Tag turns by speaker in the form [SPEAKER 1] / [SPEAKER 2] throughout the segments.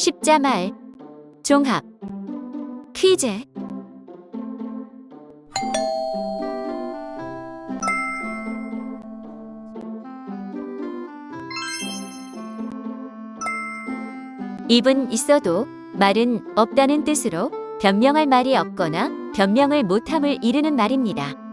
[SPEAKER 1] 십자말 종합 퀴즈 입은 있어도 말은 없다는 뜻으로 변명할 말이 없거나 변명을 못함을 이르는 말입니다.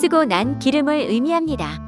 [SPEAKER 1] 쓰고 난 기름을 의미합니다.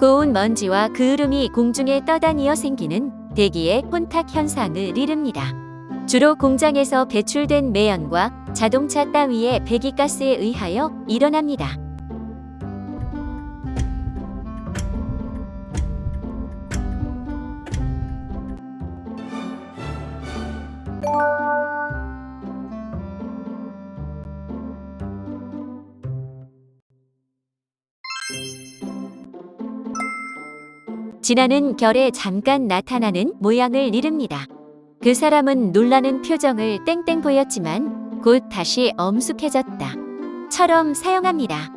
[SPEAKER 1] 고운 먼지와 그을음이 공중에 떠다니어 생기는 대기의 혼탁 현상을 이릅니다. 주로 공장에서 배출된 매연과 자동차 따위의 배기가스에 의하여 일어납니다. 지나는 결에 잠깐 나타나는 모양을 이릅니다. 그 사람은 놀라는 표정을 땡땡 보였지만 곧 다시 엄숙해졌다. 처럼 사용합니다.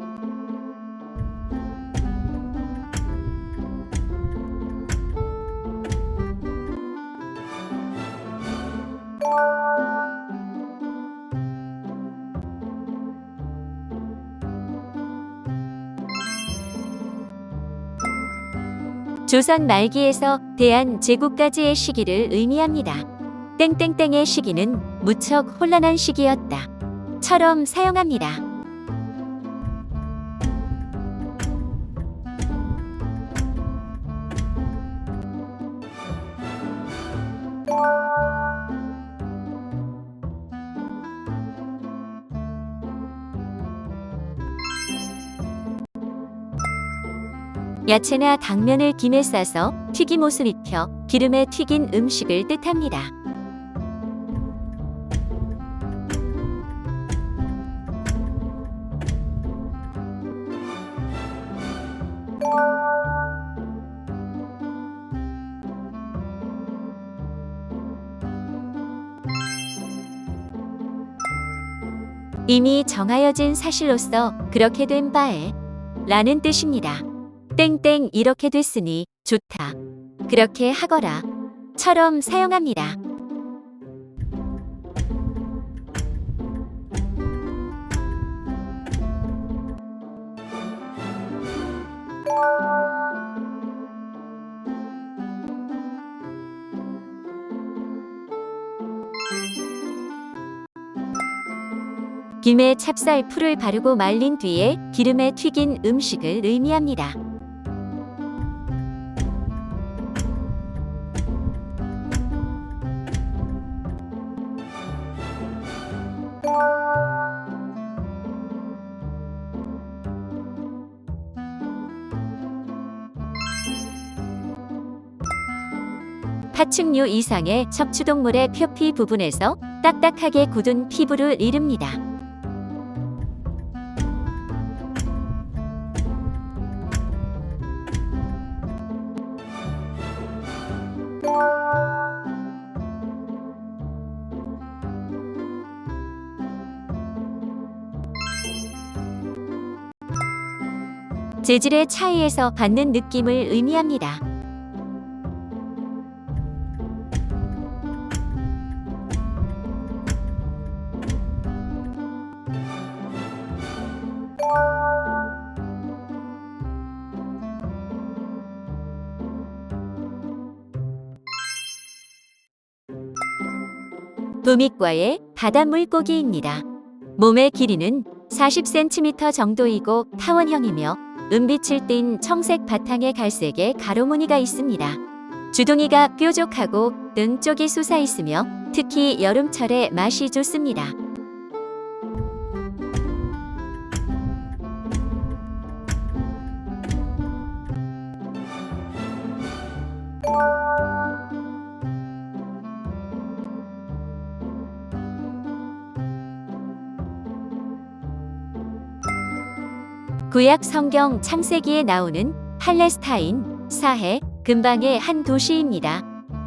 [SPEAKER 1] 조선 말기에서 대한 제국까지의 시기를 의미합니다. 땡땡땡의 시기는 무척 혼란한 시기였다. 처럼 사용합니다. 야채나 당면을 김에 싸서 튀김옷을 입혀 기름에 튀긴 음식을 뜻합니다. 이미 정하여진 사실로서 그렇게 된 바에 라는 뜻입니다. 땡땡 이렇게 됐으니 좋다. 그렇게 하거라. 처럼 사용합니다. 김에 찹쌀 풀을 바르고 말린 뒤에 기름에 튀긴 음식을 의미합니다. 파충류 이상의 척추동물의 표피 부분에서 딱딱하게 굳은 피부를 이릅니다. 재질의 차이에서 받는 느낌을 의미합니다. 도미과의 바다 물고기입니다. 몸의 길이는 40cm 정도이고 타원형이며 은빛을 띤 청색 바탕에 갈색의 가로무늬가 있습니다. 주둥이가 뾰족하고 등 쪽이 솟아 있으며 특히 여름철에 맛이 좋습니다. 구약 성경 창세기에 나오는 팔레스타인, 사해, 근방의 한 도시입니다.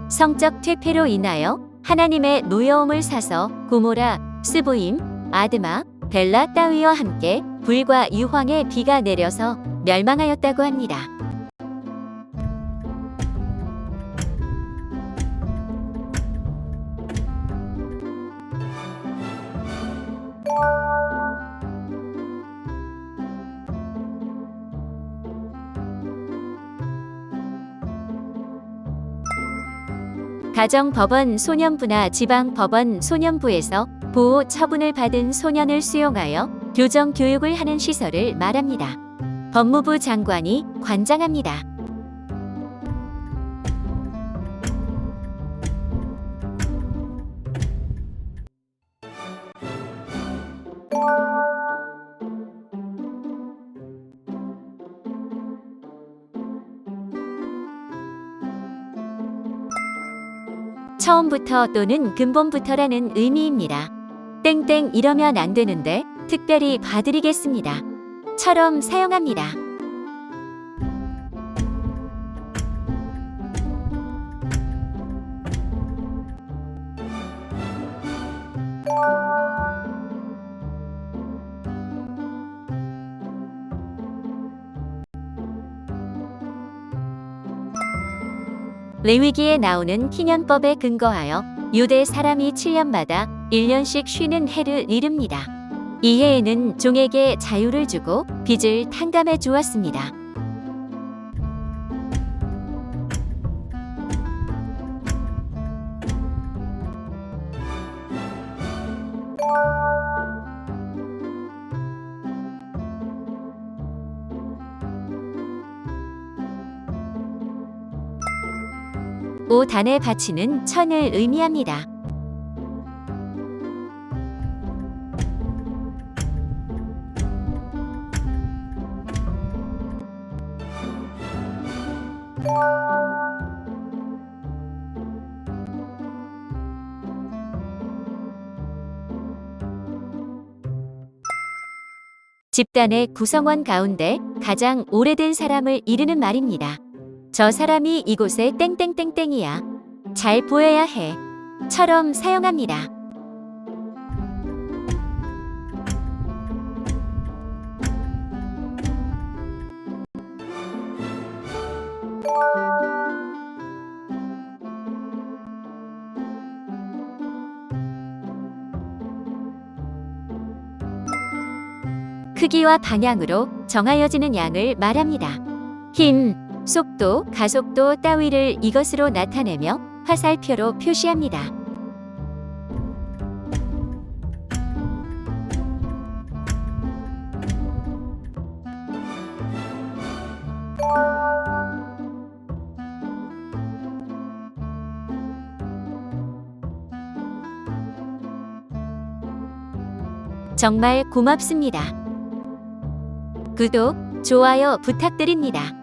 [SPEAKER 1] 성적 퇴폐로 인하여 하나님의 노여움을 사서 고모라, 스보임, 아드마, 벨라 따위와 함께 불과 유황의 비가 내려서 멸망하였다고 합니다. 가정법원 소년부나 지방법원 소년부에서 보호 처분을 받은 소년을 수용하여 교정 교육을 하는 시설을 말합니다. 법무부 장관이 관장합니다. 처음부터 또는 근본부터라는 의미입니다. 땡땡 이러면 안 되는데 특별히 봐드리겠습니다. 처럼 사용합니다. 레위기에 나오는 희년법에 근거하여 유대 사람이 7년마다 1년씩 쉬는 해를 이릅니다. 이 해에는 종에게 자유를 주고 빚을 탕감해 주었습니다. 오 단에 바치는 천을 의미합니다. 집단의 구성원 가운데 가장 오래된 사람을 이르는 말입니다. 저 사람이 이곳에 땡땡땡땡이야. 잘 보여야 해. 처럼 사용합니다. 크기와 방향으로 정하여지는 양을 말합니다. 힘, 속도, 가속도 따위를 이것으로 나타내며 화살표로 표시합니다. 정말 고맙습니다. 구독, 좋아요 부탁드립니다.